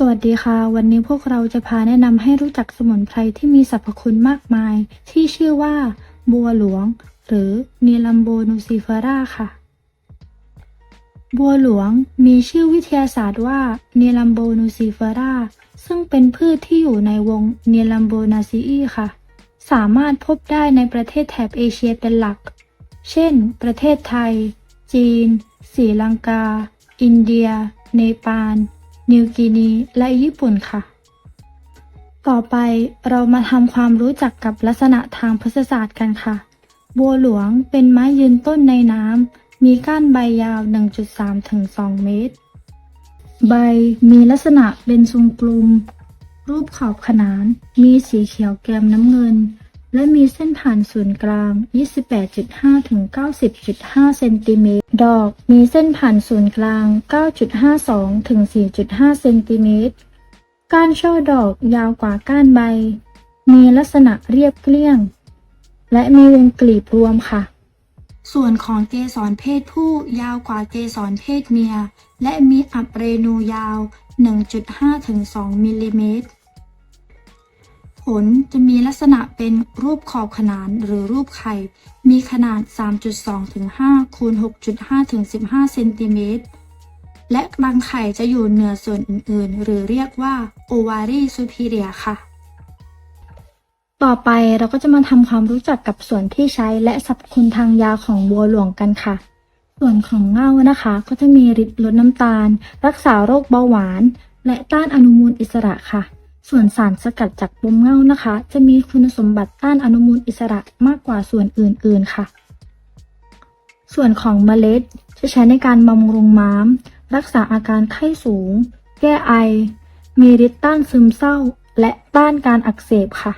สวัสดีค่ะ วันนี้พวกเราจะพาแนะนำให้รู้จักสมุนไพรที่มีสรรพคุณมากมาย ที่ชื่อว่า บัวหลวง หรือนีลัมโบนูซิเฟราค่ะ บัวหลวงมีชื่อวิทยาศาสตร์ว่านีลัมโบนูซิเฟราซึ่งเป็นพืชที่อยู่ในวงนีลัมโบนาซีอีค่ะ สามารถพบได้ในประเทศแถบเอเชียเป็นหลัก เช่น ประเทศไทย จีนศรีลังกา อินเดีย เนปาล นิวกินีและญี่ปุ่นค่ะ ต่อไปเรามาทำความรู้จักกับลักษณะทางพฤกษศาสตร์กันค่ะ บัวหลวงเป็นไม้ยืนต้นในน้ำมีก้านใบยาว 1.3ถึง2เมตร ใบมีลักษณะเป็นทรงกลมรูปขอบขนาน มีสีเขียวแกมน้ำเงิน และมีเส้นผ่านศูนย์กลาง 28.5 ถึง 90.5 เซนติเมตร ดอก มีเส้นผ่านศูนย์กลาง 9.52 ถึง 4.5 เซนติเมตร ก้านช่อดอกยาวกว่าก้านใบ มีลักษณะเรียบเกลี้ยง และมีวงกลีบรวมค่ะ ส่วนของเกสรเพศผู้ยาวกว่าเกสรเพศเมีย และมีอัปเรนูยาว 1.5 ถึง 2 มิลลิเมตร ลจะมีลักษณะเป็นรูปขอบขนานหรือรูปไข่ มีขนาด 3.2ถึง5คูณ6.5ถึง15เซนติเมตร และรังไข่จะอยู่เหนือส่วนอื่น ๆ หรือเรียกว่า ovary superior ค่ะ ต่อไปเราก็จะมาทำความรู้จักกับส่วนที่ใช้และสรรพคุณทางยาของบัวหลวงกันค่ะ ส่วนของเง่านะคะก็จะมีฤทธิ์ลดน้ำตาล รักษาโรคเบาหวาน และต้านอนุมูลอิสระค่ะ ส่วนสารสกัดจากปมเง่านะคะ จะมีคุณสมบัติต้านอนุมูลอิสระมากกว่าส่วนอื่น ๆ ค่ะ ส่วนของเมล็ดจะใช้ในการบำรุงม้าม รักษาอาการไข้สูง แก้ไอ มีฤทธิ์ต้านซึมเศร้า และต้านการอักเสบค่ะ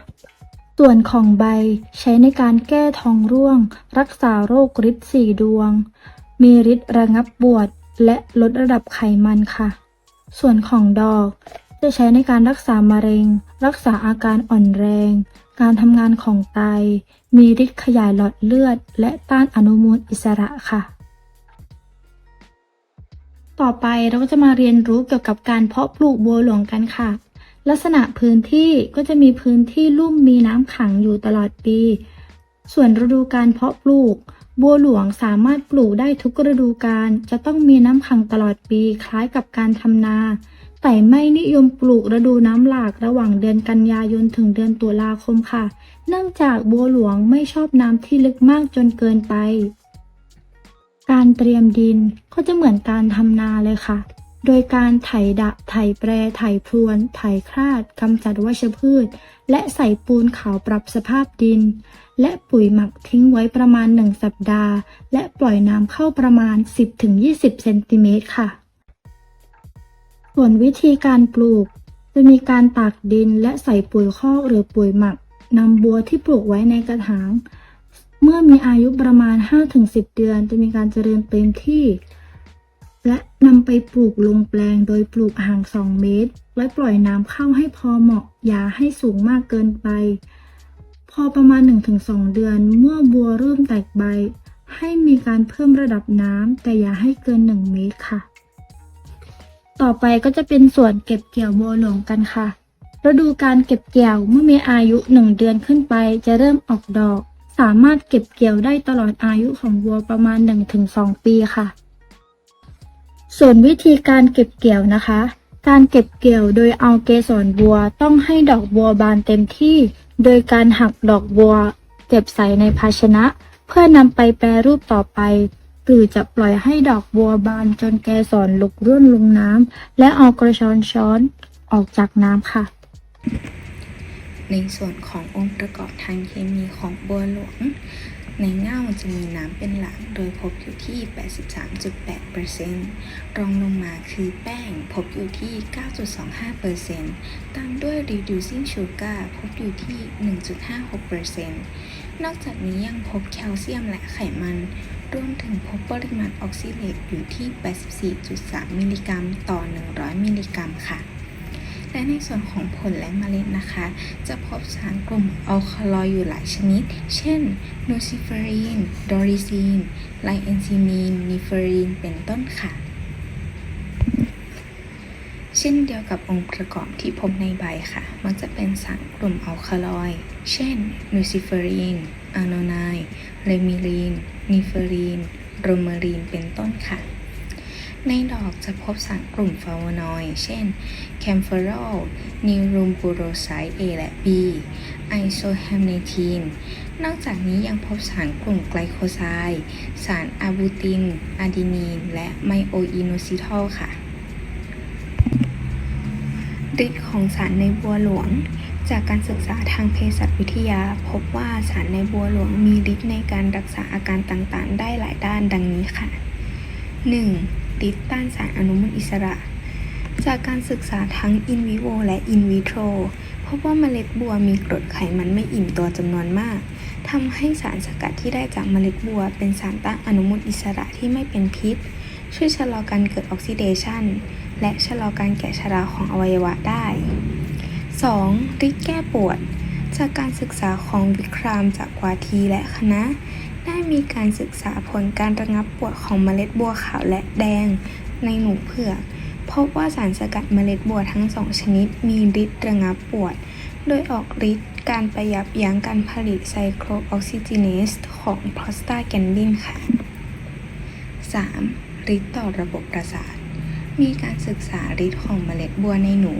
ส่วนของใบใช้ในการแก้ท้องร่วง รักษาโรคฤทธิ์สีดวง มีฤทธิ์ระงับปวด และลดระดับไขมันค่ะ ส่วนของดอก จะใช้ในการรักษามะเร็ง รักษาอาการอ่อนแรง การทำงานของไต มีฤทธิ์ขยายหลอดเลือด และต้านอนุมูลอิสระค่ะ ต่อไปเราก็จะมาเรียนรู้เกี่ยวกับการเพาะปลูกบัวหลวงกันค่ะ ลักษณะพื้นที่ก็จะมีพื้นที่ลุ่มมีน้ำขังอยู่ตลอดปี ส่วนฤดูการเพาะปลูกบัวหลวงสามารถปลูกได้ทุกฤดูกาลจะต้องมีน้ำขังตลอดปีคล้ายกับการทำนา แต่ไม่นิยมปลูกฤดูน้ำหลากระหว่างเดือนกันยายนถึงเดือนตุลาคมค่ะ เนื่องจากบัวหลวงไม่ชอบน้ำที่ลึกมากจนเกินไป การเตรียมดินก็จะเหมือนการทำนาเลยค่ะ โดยการไถดะ ไถแปร ไถพรวน ไถคลาดกำจัดวัชพืช และใส่ปูนขาวปรับสภาพดิน และปุ๋ยหมักทิ้งไว้ประมาณ 1 สัปดาห์ และปล่อยน้ำเข้าประมาณ 10-20 เซนติเมตรค่ะ ส่วนวิธีการปลูก จะมีการตากดินและใส่ปุ๋ยคอกหรือปุ๋ยหมักนำบัวที่ปลูกไว้ในกระถาง เมื่อมีอายุประมาณ 5-10 เดือน จะมีการเจริญเต็มที่ และนำไปปลูกลงแปลงโดยปลูกห่าง 2 เมตรและปล่อยน้ำเข้าให้พอเหมาะ อย่าให้สูงมากเกินไป พอประมาณ 1-2 เดือน เมื่อบัวเริ่มแตกใบ ให้มีการเพิ่มระดับน้ำแต่อย่าให้เกิน 1 เมตรค่ะ ต่อไปก็จะเป็นส่วนเก็บเกี่ยวบัวหลวงกันค่ะ ฤดูการเก็บเกี่ยวเมื่อมีอายุ 1 เดือนขึ้นไปจะเริ่มออกดอก สามารถเก็บเกี่ยวได้ตลอดอายุของบัวประมาณ 1-2 ปีค่ะ ส่วนวิธีการเก็บเกี่ยวนะคะ การเก็บเกี่ยวโดยเอาเกสรบัวต้องให้ดอกบัวบานเต็มที่ โดยการหักดอกบัว เก็บใส่ในภาชนะ เพื่อนำไปแปรรูปต่อไป หรือจะปล่อยให้ดอกบัวบานจนเกสรหลุกร่วนลงน้ำและเอากระชอนช้อนออกจากน้ำค่ะ ในส่วนขององค์ประกอบทางเคมีของบัวหลวง ในเง่าจะมีน้ำเป็นหลักโดยพบอยู่ที่ 83.8%รองลงมาคือแป้งพบอยู่ที่ 9.25%ตามด้วย reducing sugar พบอยู่ที่ 1.56%นอกจากนี้ยังพบแคลเซียมและไขมัน รวมถึงพบปริมาณออกซิเลตอยู่ที่ 84.3 มิลลิกรัมต่อ 100 มิลลิกรัมค่ะ และในส่วนของผลและเมล็ดนะคะ จะพบสารกลุ่มอัลคาลอยอยู่หลายชนิด เช่น นูซิเฟอรีน ดอริซีน ไลเอนซิมีน นิเฟอรีน เป็นต้นค่ะเช่นเดียวกับองค์ประกอบที่พบในใบค่ะ มักจะเป็นสารกลุ่มอัลคาลอย เช่นนูซิเฟอรีน อะโนไนเลมิลีน นิเฟรีน โรเมรีน เป็นต้นค่ะ ในดอกจะพบสารกลุ่มฟลาโวนอยด์ เช่น แคมเฟอรอล นิรูมบูโรไซต์ A และ B ไอโซแฮมเนทีน นอกจากนี้ยังพบสารกลุ่มไกลโคไซด์ สารอะบูติน อะดีนีน และไมโออิโนซิทอลค่ะฤทธิ์ของสารในบัวหลวง จากการศึกษาทางเภสัชวิทยา พบว่าสารในบัวหลวงมีฤทธิ์ในการรักษาอาการต่างๆ ได้หลายด้านดังนี้ค่ะ 1. ฤทธิ์ต้านสารอนุมูลอิสระ จากการศึกษาทั้งอินวิโวและอินวิโทรพบว่าเมล็ดบัวมีกรดไขมันไม่อิ่มตัวจำนวนมากทำให้สารสกัดที่ได้จากเมล็ดบัว เป็นสารต้านอนุมูลอิสระที่ไม่เป็นพิษ ช่วยชะลอการเกิดออกซิเดชันและชะลอการแก่ชราของอวัยวะได้ 2. ฤทธิ์แก้ปวด จากการศึกษาของวิครามจากวาทีและคณะ ได้มีการศึกษาผลการระงับปวดของเมล็ดบัวขาวและแดง ในหนูเผือกพบว่าสารสกัดเมล็ดบัวทั้งสองชนิด มีฤทธิ์ระงับปวด โดยออกฤทธิ์การประยับยั้งการผลิตไซโครออกซิเจิเนสของโปรสตาแกนดินค่ะ 3. ฤทธิ์ต่อระบบประสาท มีการศึกษาฤทธิ์ของเมล็ดบัวในหนู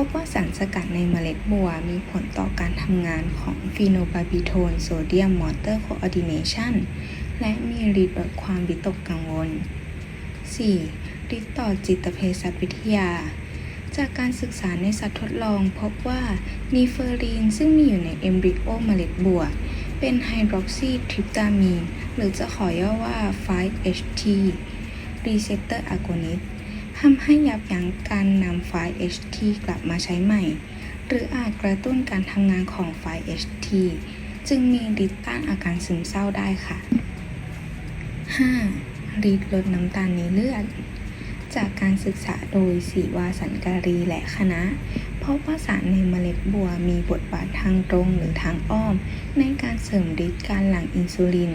พบว่าสารสกัดในเมล็ดบัวมีผลต่อการทำงานของฟีโนบาบิโทนโซเดียมมอเตอร์โคออดิเนชันและมีฤทธิ์ลดความวิตกกังวล 4. ฤทธิ์ต่อจิตเภสัชวิทยา จากการศึกษาในสัตว์ทดลองพบว่านีเฟอรีนซึ่งมีอยู่ในเอมบริโอเมล็ดบัว เป็นไฮดรอกซีทริปตามีนหรือจะขอย่อว่า 5-HT receptor agonist ทำให้ยับยั้งการนำ 5-HT กลับมาใช้ใหม่ หรืออาจกระตุ้นการทำงานของ 5-HT จึงมีฤทธิ์ต้านอาการซึมเศร้าได้ค่ะ 5. ฤทธิ์ลดน้ำตาลในเลือด จากการศึกษาโดยสีวาสันการีและคณะพบว่าสารในเมล็ดบัวมีบทบาททางตรงหรือทางอ้อม ในการเสริมฤทธิ์การหลั่งอินซูลิน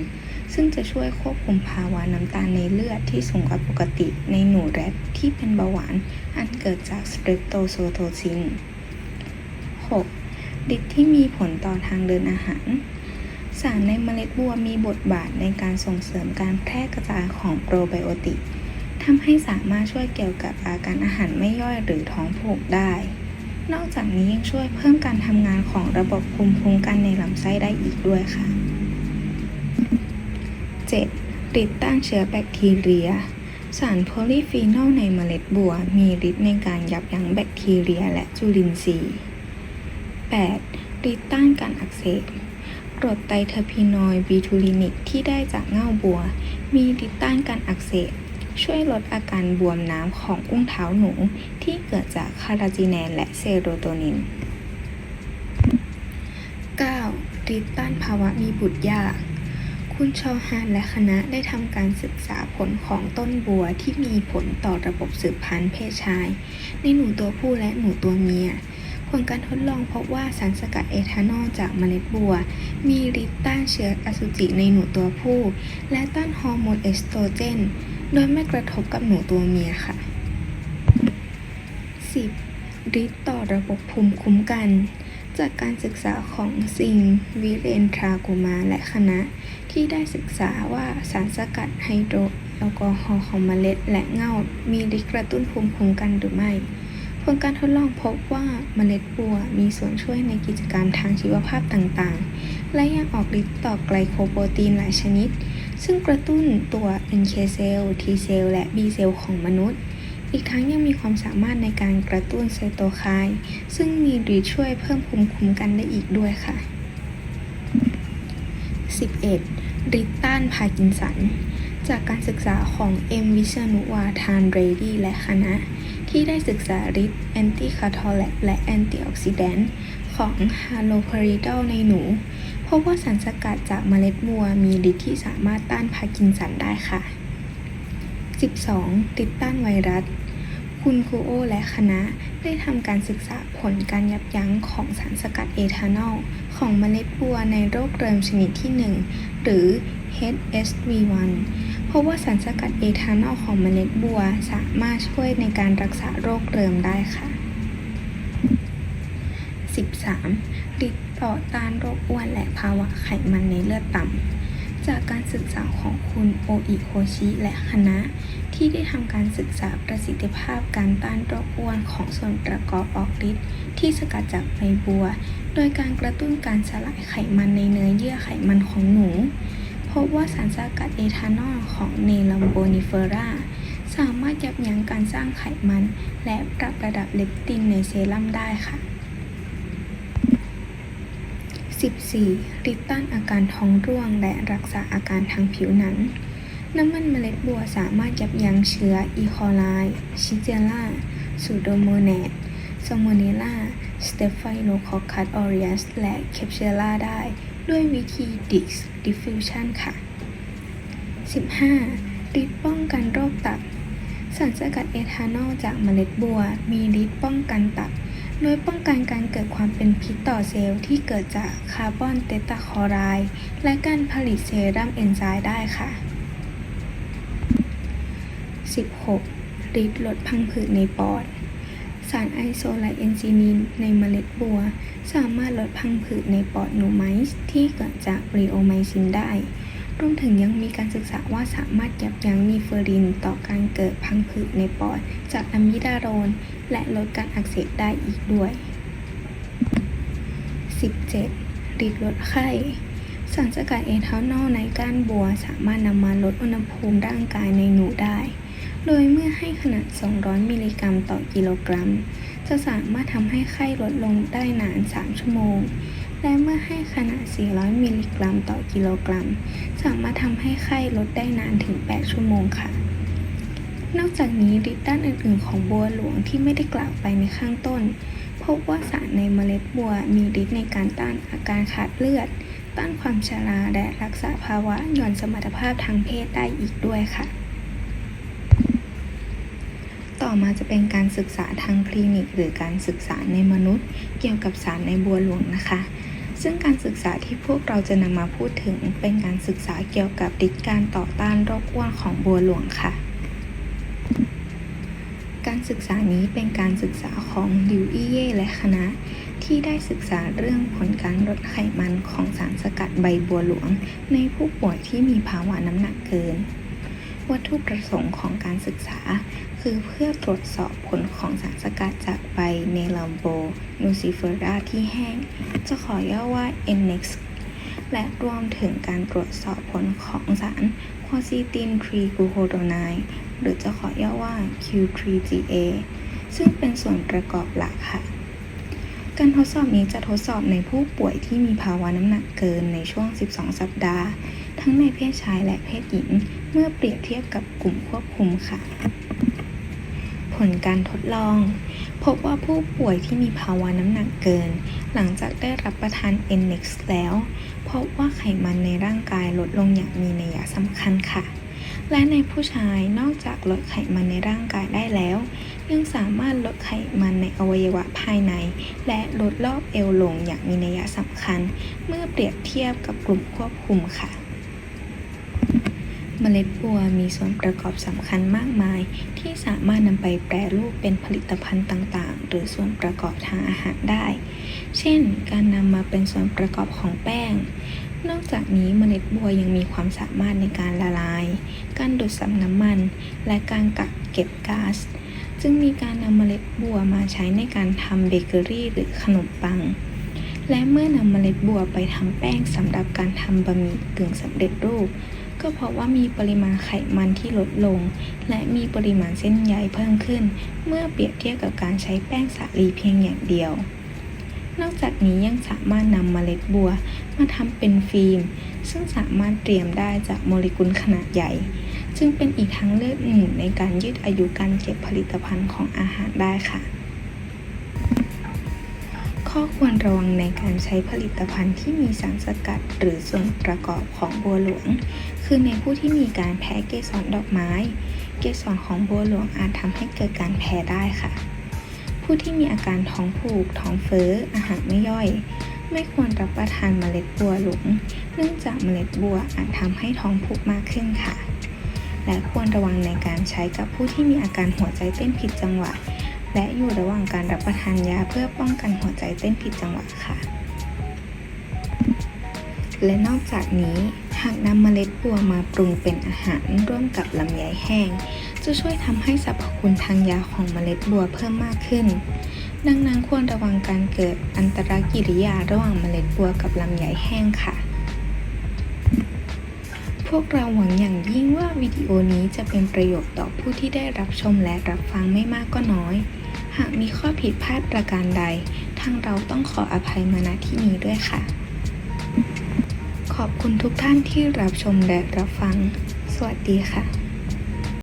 ซึ่งจะช่วยควบคุมภาวะน้ำตาลในเลือดที่สูงกว่าปกติในหนูแรดที่เป็นเบาหวาน อันเกิดจากสเตรปโตโซโทซิน 6. ฤทธิ์ที่มีผลต่อทางเดินอาหาร สารในเมล็ดบัวมีบทบาทในการส่งเสริมการแพร่กระจายของโปรไบโอติกทำให้สามารถช่วยเกี่ยวกับอาการอาหารไม่ย่อยหรือท้องผูกได้ นอกจากนี้ยังช่วยเพิ่มการทำงานของระบบภูมิคุ้มกันในลำไส้ได้อีกด้วยค่ะ 7. ฤทธิ์ต้านเชื้อแบคทีเรีย สารโพลีฟีนอลในเมล็ดบัว มีฤทธิ์ในการยับยั้งแบคทีเรียและจุลินทรีย์ 8. ฤทธิ์ต้านการอักเสบกรดไตเทอร์พีนอยด์บีทูลินิกที่ได้จากเง่าบัว มีฤทธิ์ต้านการอักเสบช่วยลดอาการบวมน้ำของอุ้งเท้าหนูที่เกิดจากคาราจิแนนและเซโรโทนิน 9. ฤทธิ์ต้านภาวะมีบุตรยาก คุณชอฮานและคณะได้ทำการศึกษาผลของต้นบัวที่มีผลต่อระบบสืบพันธุ์เพศชาย ในหนูตัวผู้และหนูตัวเมีย ผลการทดลองพบว่าสารสกัดเอทานอลจากเมล็ดบัว มีฤทธิ์ต้านเชื้ออสุจิในหนูตัวผู้ และต้านฮอร์โมนเอสโตรเจน โดยไม่กระทบกับหนูตัวเมียค่ะ 10. ฤทธิ์ต่อระบบภูมิคุ้มกัน จากการศึกษาของซิงวิเรนทรากุมาและคณะ ที่ได้ศึกษาว่าสารสกัดไฮโดรแอลกอฮอล์ของเมล็ดและเงา มีฤทธิ์กระตุ้นภูมิคุ้มกันหรือไม่ ผลการทดลองพบว่าเมล็ดบัวมีส่วนช่วยในกิจกรรมทางชีวภาพต่างๆ และยังออกฤทธิ์ต่อไกลโคโปรตีนหลายชนิด ซึ่งกระตุ้นตัว NK เซลล์ T เซลล์และ B เซลล์ของมนุษย์ อีกทั้งยังมีความสามารถในการกระตุ้นไซโตไคน์ซึ่งมีฤทธิ์ช่วยเพิ่มภูมิคุ้มกันได้อีกด้วยค่ะ 11. ฤทธิ์ต้านพาร์กินสัน จากการศึกษาของเอ็มวิชนุวาทานเรดี้และคณะ ที่ได้ศึกษาฤทธิ์แอนติคาทอแลกและแอนติออกซิแดนต์ของฮาโลพาริดอลในหนู พบว่าสารสกัดจากเมล็ดบัวมีฤทธิ์ที่สามารถต้านพาร์กินสันได้ค่ะ 12. ติดต้านไวรัส คุณคูโอและคณะได้ทำการศึกษาผลการยับยั้งของสารสกัดเอทานอล ของเมล็ดบัวในโรคเริมชนิดที่ 1 หรือ HSV1 พเพราะว่าสารสกัดเอทานอลของเมล็ดบัวสามารถช่วยในการรักษาโรคเริมได้ค่ะ 13. ฤทธิ์ต่อต้านโรคอ้วนและภาวะไขมันในเลือดต่ำ จากการศึกษาของคุณโออิโฮชิและคณะ ที่ได้ทำการศึกษาประสิทธิภาพการต้านโรคอ้วนของส่วนประกอบออกฤทธิ์ที่สกัดจากใบบัว โดยการกระตุ้นการสลายไขมันในเนื้อเยื่อไขมันของหนู พบว่าสารสกัดเอทานอลของเนลัมโบนิเฟอราสามารถยับยั้งการสร้างไขมัน และปรับระดับเลปตินในเซรั่มได้ค่ะ 14. ฤทธิ์ต้านอาการท้องร่วง และรักษาอาการทางผิวหนัง น้ำมันเมล็ดบัวสามารถยับยั้งเชื้ออีโคไล ชิเจล่าซูโดโมเนตซโมเนล่า สเตฟไฟโลคอคัสออเรียสและเคปเชล่าได้ ด้วยวิธีดิกส์ดิฟฟิวชันค่ะ 15. ฤทธิ์ป้องกันโรคตับ สารสกัดเอทานอลจากเมล็ดบัว มีฤทธิ์ป้องกันตับ โดยป้องกันการเกิดความเป็นพิษต่อเซลล์ที่เกิดจากคาร์บอนเตตาคอไรด์และการผลิตเซรั่มเอนไซม์ได้ค่ะ 16. ฤทธิ์ลดพังผืดในปอด สารไอโซไลเอนซินินในเมล็ดบัว สามารถลดพังผืดในปอดหนูไมซ์ที่เกิดจากบริโอไมซินได้ รวมถึงยังมีการศึกษาว่าสามารถยับยั้งมีเฟอรินต่อการเกิดพังผืดในปอด จากอะมิดาโรน และลดการอักเสบได้อีกด้วย 17. ฤทธิ์ลดไข้สารสกัดเอทานอลในก้านบัวสามารถนำมาลดอุณหภูมิร่างกายในหนูได้ โดยเมื่อให้ขนาด 200 มิลลิกรัมต่อกิโลกรัม จะสามารถทำให้ไข้ลดลงได้นาน 3 ชั่วโมง และเมื่อให้ขนาด 400 มิลลิกรัมต่อกิโลกรัม สามารถทำให้ไข้ลดได้นานถึง 8 ชั่วโมงค่ะ นอกจากนี้ฤทธิ์ด้านอื่น ๆ ของบัวหลวงที่ไม่ได้กล่าวไปในข้างต้น พบว่าสารในเมล็ดบัวมีฤทธิ์ในการต้านอาการขาดเลือด ต้านความชราและรักษาภาวะหย่อนสมรรถภาพทางเพศได้อีกด้วยค่ะ ต่อมาจะเป็นการศึกษาทางคลินิก หรือการศึกษาในมนุษย์ เกี่ยวกับสารในบัวหลวงนะคะ ซึ่งการศึกษาที่พวกเราจะนำมาพูดถึงเป็นการศึกษาเกี่ยวกับฤทธิ์การต่อต้านโรคอ้วนของบัวหลวงค่ะ การศึกษานี้เป็นการศึกษาของลิวอี้เย่และคณะที่ได้ศึกษาเรื่องผลการลดไขมันของสารสกัดใบบัวหลวง ในผู้ป่วยที่มีภาวะน้ำหนักเกิน วัตถุประสงค์ของการศึกษา คือเพื่อตรวจสอบผลของสารสกัดจากใบเนลัมโบนูซิเฟอราที่แห้ง จะขอย่อว่า NX และรวมถึงการตรวจสอบผลของสารควอซิตินทรีกูโคโดไนหรือจะขอย่อว่า Q3GA ซึ่งเป็นส่วนประกอบหลักค่ะการทดสอบนี้จะทดสอบในผู้ป่วยที่มีภาวะน้ำหนักเกินในช่วง 12 สัปดาห์ ทั้งในเพศชายและเพศหญิง เมื่อเปรียบเทียบกับกลุ่มควบคุมค่ะ ผลการทดลอง พบว่าผู้ป่วยที่มีภาวะน้ำหนักเกิน หลังจากได้รับประทาน NX แล้ว พบว่าไขมันในร่างกายลดลงอย่างมีนัยสำคัญค่ะและในผู้ชายนอกจากลดไขมันในร่างกายได้แล้ว ยังสามารถลดไขมันในอวัยวะภายใน และลดรอบเอวลงอย่างมีนัยสำคัญ เมื่อเปรียบเทียบกับกลุ่มควบคุมค่ะ เมล็ดบัวมีส่วนประกอบสำคัญมากมาย ที่สามารถนำไปแปรรูปเป็นผลิตภัณฑ์ต่างๆ หรือส่วนประกอบทางอาหารได้ เช่น การนำมาเป็นส่วนประกอบของแป้ง นอกจากนี้เมล็ดบัวยังมีความสามารถในการละลาย การดูดซับน้ำมัน และการกักเก็บก๊าซจึงมีการนำเมล็ดบัวมาใช้ในการทำเบเกอรี่หรือขนมปัง และเมื่อนำเมล็ดบัวไปทำแป้งสำหรับการทำบะหมี่กึ่งสำเร็จรูป ก็เพราะว่ามีปริมาณไขมันที่ลดลง และมีปริมาณเส้นใยเพิ่มขึ้น เมื่อเปรียบเทียบกับการใช้แป้งสาลีเพียงอย่างเดียว นอกจากนี้ยังสามารถนำเมล็ดบัวมาทำเป็นฟิล์ม ซึ่งสามารถเตรียมได้จากโมเลกุลขนาดใหญ่จึงเป็นอีกทางเลือกหนึ่งในการยืดอายุการเก็บผลิตภัณฑ์ของอาหารได้ค่ะข้อควรระวังในการใช้ผลิตภัณฑ์ที่มีสารสกัด หรือส่วนประกอบของบัวหลวง คือในผู้ที่มีการแพ้เกสรดอกไม้ เกสรของบัวหลวงอาจทำให้เกิดการแพ้ได้ค่ะ ผู้ที่มีอาการท้องผูก ท้องเฟ้อ อาหารไม่ย่อย ไม่ควรรับประทานเมล็ดบัวหลวงเนื่องจากเมล็ดบัวอาจทำให้ท้องผูกมากขึ้นค่ะ และควรระวังในการใช้กับผู้ที่มีอาการหัวใจเต้นผิดจังหวะ และอยู่ระหว่างการรับประทานยาเพื่อป้องกันหัวใจเต้นผิดจังหวะค่ะ และนอกจากนี้ หากนำเมล็ดบัวมาปรุงเป็นอาหารร่วมกับลำไยแห้ง จะช่วยทำให้สรรพคุณทางยาของเมล็ดบัวเพิ่มมากขึ้น ดังนั้นควรระวังการเกิดอันตรกิริยาระหว่างเมล็ดบัวกับลำไยแห้งค่ะ พวกเราหวังอย่างยิ่งว่าวิดีโอนี้จะเป็นประโยชน์ต่อผู้ที่ได้รับชมและรับฟังไม่มากก็น้อย หากมีข้อผิดพลาดประการใด ทางเราต้องขออภัยมาณที่นี้ด้วยค่ะ อบคุณทุกท่านที่รับชมและรับฟัง สวัสดีค่ะ